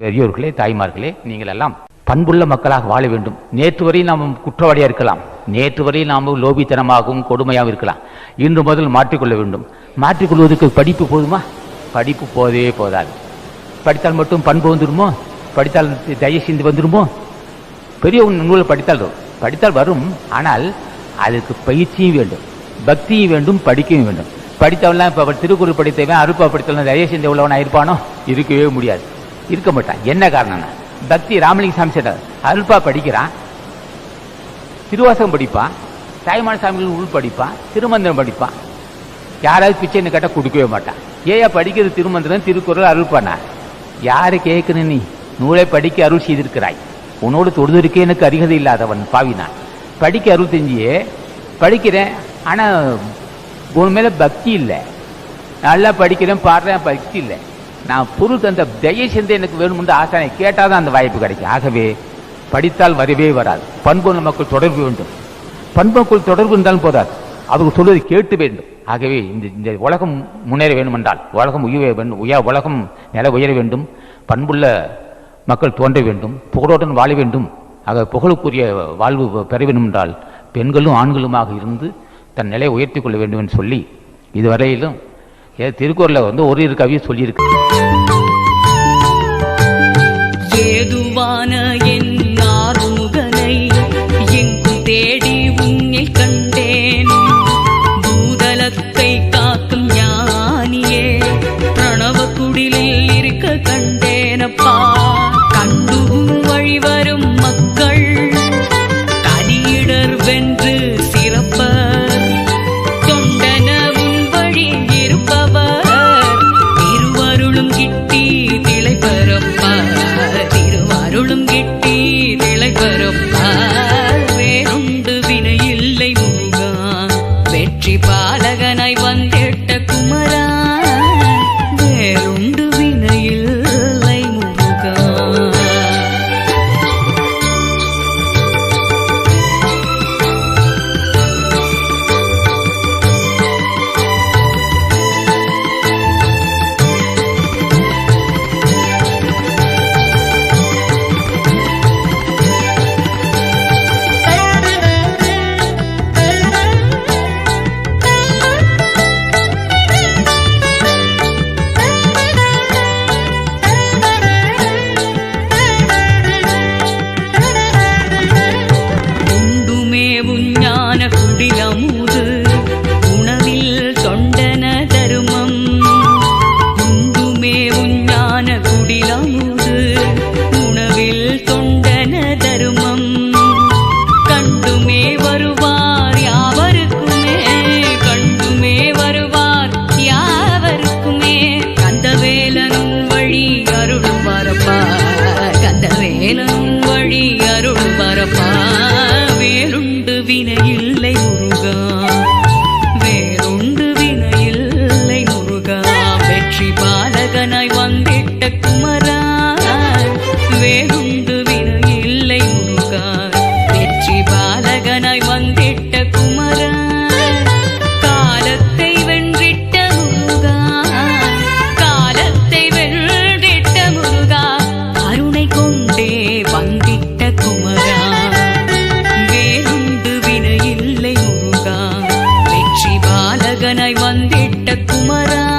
பெரியோர்களே தாய்மார்களே நீங்கள் எல்லாம் பண்புள்ள மக்களாக வாழ வேண்டும். நேற்று வரை நாம் குற்றவாளியாக இருக்கலாம். நேற்று வரை நாம் லோபித்தனமாகவும் கொடுமையாகவும் இருக்கலாம். இன்று முதல் மாற்றிக்கொள்ள வேண்டும். மாற்றிக்கொள்வதற்கு படிப்பு போதுமா? படிப்பு போதே போதாது. படித்தால் மட்டும் பண்பு வந்துடுமோ? படித்தால் தயவு சிந்து வந்துடுமோ? பெரிய நூலை படித்தால் வரும். படித்தால் வரும். ஆனால் அதுக்கு பயிற்சியும் வேண்டும். பக்தியும் வேண்டும் படிக்கவும் வேண்டும். படித்தவெல்லாம் இப்போ திருக்குறள் படித்தவன் அருப்பா படித்தவன் தயவு செஞ்ச உள்ளவனாக இருப்பானோ இருக்கவே முடியாது. இருக்க மாட்டான். என்ன காரணம்னா பக்தி ராமலிங்க சாமி சொன்னார் அருப்பா படிக்கிறான். திருவாசகம் படிப்பான். தாய்மான சாமிகள் உள் படிப்பான். திருமந்திரம் படிப்பான். யாராவது பிச்சைன்னு கேட்டால் கொடுக்கவே மாட்டான். ஏயா படிக்கிறது திருமந்திரம் திருக்குறள் அருள்பானா? யாரு கேட்கணும் நீ? நூலை படிக்க அருள் செய்திருக்கிறாய். உன்னோடு தொழுதுருக்கே எனக்கு அருகதை இல்லாதவன் பாவினான் படிக்க அருள் தெரிஞ்சியே. படிக்கிறேன் ஆனால் உன் மேலே பக்தி இல்லை. நல்லா படிக்கிறேன் பாடுறேன் பக்தி இல்லை. நான் பொருள் தந்த தயவு செஞ்சு எனக்கு வேணும்னு ஆசானை கேட்டால் தான் அந்த வாய்ப்பு கிடைக்கும். ஆகவே படித்தால் வரவே வராது. பண்புள்ள மக்கள் தொடர்பு வேண்டும். பண்புக்குள் தொடர்பு இருந்தாலும் போதாது. அவங்க சொல்வதை கேட்டு வேண்டும். ஆகவே இந்த இந்த உலகம் முன்னேற வேண்டுமென்றால் உலகம் உயர வேண்டும் உயா உலகம் நில உயர வேண்டும் பண்புள்ள மக்கள் தோன்ற வேண்டும் புகழுடன் வாழ வேண்டும். ஆக புகழுக்குரிய வாழ்வு பெற வேண்டும் என்றால் பெண்களும் ஆண்களுமாக இருந்து தன் நிலையை உயர்த்தி கொள்ள வேண்டும் என்று சொல்லி இதுவரையிலும் ஏ திருக்குறளில் வந்து ஒரு இரு கவியை சொல்லியிருக்கு. அருளும் கிட்டி திளை பரப்பார் வேறுண்டு வினையில்லை முருகா. வெற்றி பாலகனாய் வந்திட்ட குமரா. ಕುಮರಾ